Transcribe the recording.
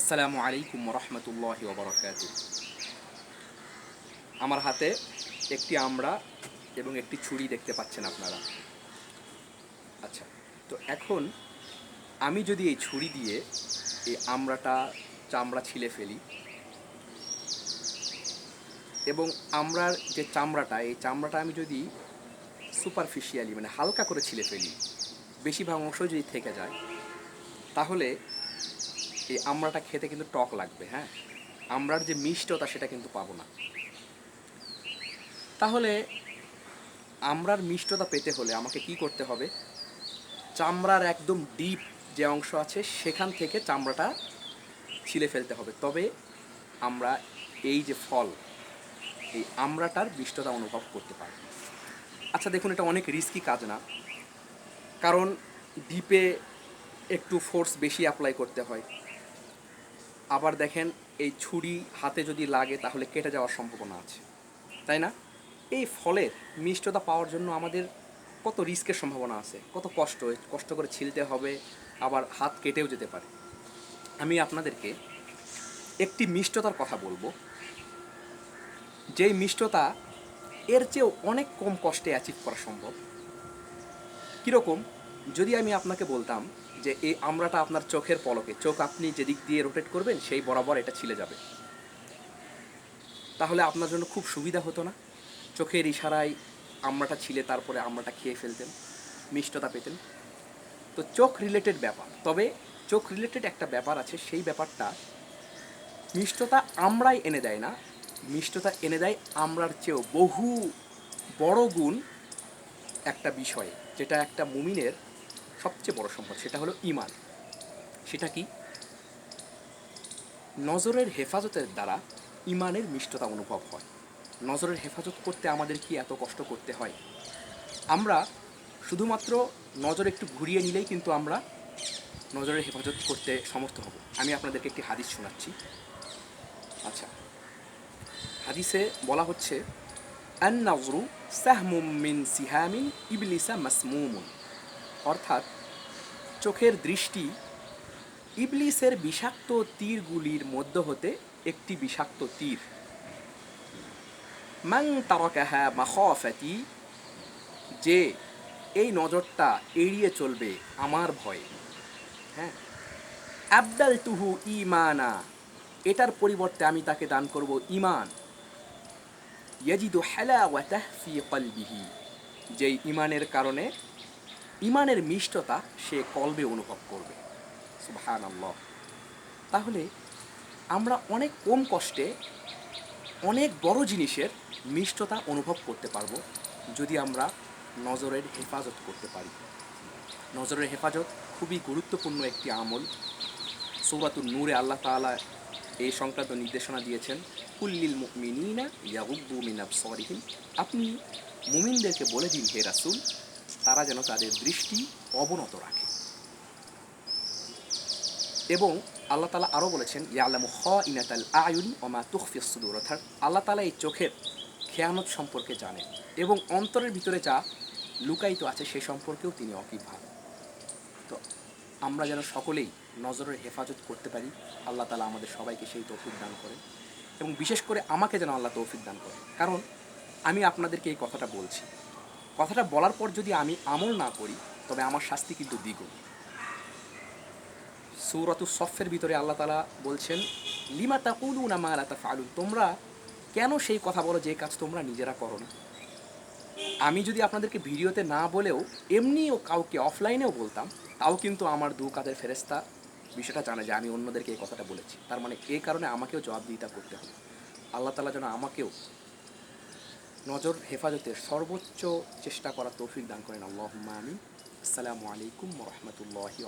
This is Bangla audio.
আসসালামু আলাইকুম রহমতুল্লাহি ওবরাকাত আমার হাতে একটি আমড়া এবং একটি ছুরি দেখতে পাচ্ছেন আপনারা। আচ্ছা তো এখন আমি যদি এই ছুরি দিয়ে এই আমড়াটা চামড়া ছিলে ফেলি এবং আমড়ার যে চামড়াটা, এই চামড়াটা আমি যদি সুপারফিশিয়ালি মানে হালকা করে ছিলে ফেলি, বেশিরভাগ অংশ যদি থেকে যায়, তাহলে এই আমড়াটা খেতে কিন্তু টক লাগবে হ্যাঁ? আমড়ার যে মিষ্টতা সেটা কিন্তু পাবো না। তাহলে আমড়ার মিষ্টতা পেতে হলে আমাকে কি করতে হবে? চামড়ার একদম ডিপ যে অংশ আছে, সেখান থেকে চামড়াটা ছিলে ফেলতে হবে। তবে আমরা এই যে ফল, এই আমড়াটার মিষ্টতা অনুভব করতে পারব। আচ্ছা দেখুন, এটা অনেক রিস্কি কাজ না। কারণ ডিপে একটু ফোর্স বেশি অ্যাপ্লাই করতে হয়। আবার দেখেন এই ছুরি হাতে যদি লাগে তাহলে কেটে যাওয়ার সম্ভাবনা আছে। তাই না? এই ফলের মিষ্টতা পাওয়ার জন্য আমাদের কত রিস্কের সম্ভাবনা আছে, কত কষ্ট কষ্ট করে ছিলতে হবে, আবার হাত কেটেও যেতে পারে। আমি আপনাদেরকে একটি মিষ্টতার কথা বলব। যেই মিষ্টতা এর চেয়েও অনেক কম কষ্টে অ্যাচিভ করা সম্ভব। কীরকম? যদি আমি আপনাকে বলতাম যে এই আমড়াটা আপনার চোখের পলকে, চোখ আপনি যেদিক দিয়ে রোটেট করবেন, সেই বরাবর এটা ছিলে যাবে। তাহলে আপনার জন্য খুব সুবিধা হতো না। চোখের ইশারায় আমড়াটা ছিলে, তারপরে আমড়াটা খেয়ে ফেলতেন, মিষ্টতা পেতেন। তো চোখ রিলেটেড ব্যাপার। তবে চোখ রিলেটেড একটা ব্যাপার আছে, সেই ব্যাপারটা মিষ্টতা আমরাই এনে দেয় না। মিষ্টতা এনে দেয় আমরার চেয়েও বহু বড় গুণ একটা বিষয়, যেটা একটা মুমিনের সবচেয়ে বড় সম্পদ সেটা হলো ইমান সেটা কি? নজরের হেফাজতের দ্বারা ইমানের মিষ্টতা অনুভব হয়। নজরের হেফাজত করতে আমাদের কি এত কষ্ট করতে হয়? আমরা শুধুমাত্র নজর একটু ঘুরিয়ে নিলেই কিন্তু আমরা নজরের হেফাজত করতে সমর্থ হব। আমি আপনাদেরকে একটি হাদিস শোনাচ্ছি। আচ্ছা। হাদিসে বলা হচ্ছে আন সাহমুম মিন সিহামিন ইবলিসা মাসমুমুন। অর্থাৎ চোখের দৃষ্টি ইবলিসের বিষাক্ত তীরগুলির মধ্য হতে একটি বিষাক্ত তীর। মাং তারকাহা মাখফাতি, যে এই নজরটা এড়িয়ে চলবে আমার ভয়ে। হ্যাঁ? আবদাল তুহু ইমানা এটার পরিবর্তে আমি তাকে দান করব ইমান ইয়াজিদু হালাওয়াতাহ ফি কলবিহি, যেই ইমানের কারণে ইমানের মিষ্টতা সে কলবে অনুভব করবে। সুবহান আল্লাহ তাহলে আমরা অনেক কম কষ্টে অনেক বড় জিনিসের মিষ্টতা অনুভব করতে পারব যদি আমরা নজরের হেফাজত করতে পারি। নজরের হেফাজত খুবই গুরুত্বপূর্ণ একটি আমল। সৌরাতুল নূরে আল্লাহ তাআলা এই সংক্রান্ত নির্দেশনা দিয়েছেন কুল্লিল মুমিনিনা ইয়াগুব্বু মিন আবসারিহিম। আপনি মুমিনদেরকে বলে দিন, হে রাসূল তারা যেন তাদের দৃষ্টি অবনত রাখে। এবং আল্লাহ তালা আরও বলেছেন, ইয়ালামু খ ইনাতাল আয়ুন ওমা তুখফি সুদুর। অর্থাৎ আল্লাহ তালা এই চোখের খেয়ানত সম্পর্কে জানেন এবং অন্তরের ভিতরে যা লুকায়িত আছে সে সম্পর্কেও তিনি অকিভাব তো আমরা যেন সকলেই নজরের হেফাজত করতে পারি, আল্লাহ তালা আমাদের সবাইকে সেই তৌফিক দান করেন এবং বিশেষ করে আমাকে যেন আল্লাহ তৌফিক দান করেন। কারণ আমি আপনাদেরকে এই কথাটা বলছি। কথাটা বলার পর যদি আমি আমল না করি, তবে আমার শাস্তি কিন্তু দ্বিগুণ। সৌরত সফের ভিতরে আল্লাহ তালা বলছেন, লিমা তাকুলু না মা আলা ফালুন তোমরা কেন সেই কথা বলো, যে কাজ তোমরা নিজেরা করো না? আমি যদি আপনাদেরকে ভিডিওতে না বলেও এমনিও কাউকে অফলাইনেও বলতাম, তাও কিন্তু আমার দু কাদের ফেরেস্তা বিষয়টা জানে যে আমি অন্যদেরকে এই কথাটা বলেছি। তার মানে এই কারণে আমাকেও জবাবদিহিতা করতে হবে। আল্লাহ তালা যেন আমাকেও নজর হেফাজতে সর্বোচ্চ চেষ্টা করার তৌফিক দান করেন। আল্লাহ আমি আসসালামু আলাইকুম রহমতুল্লাহি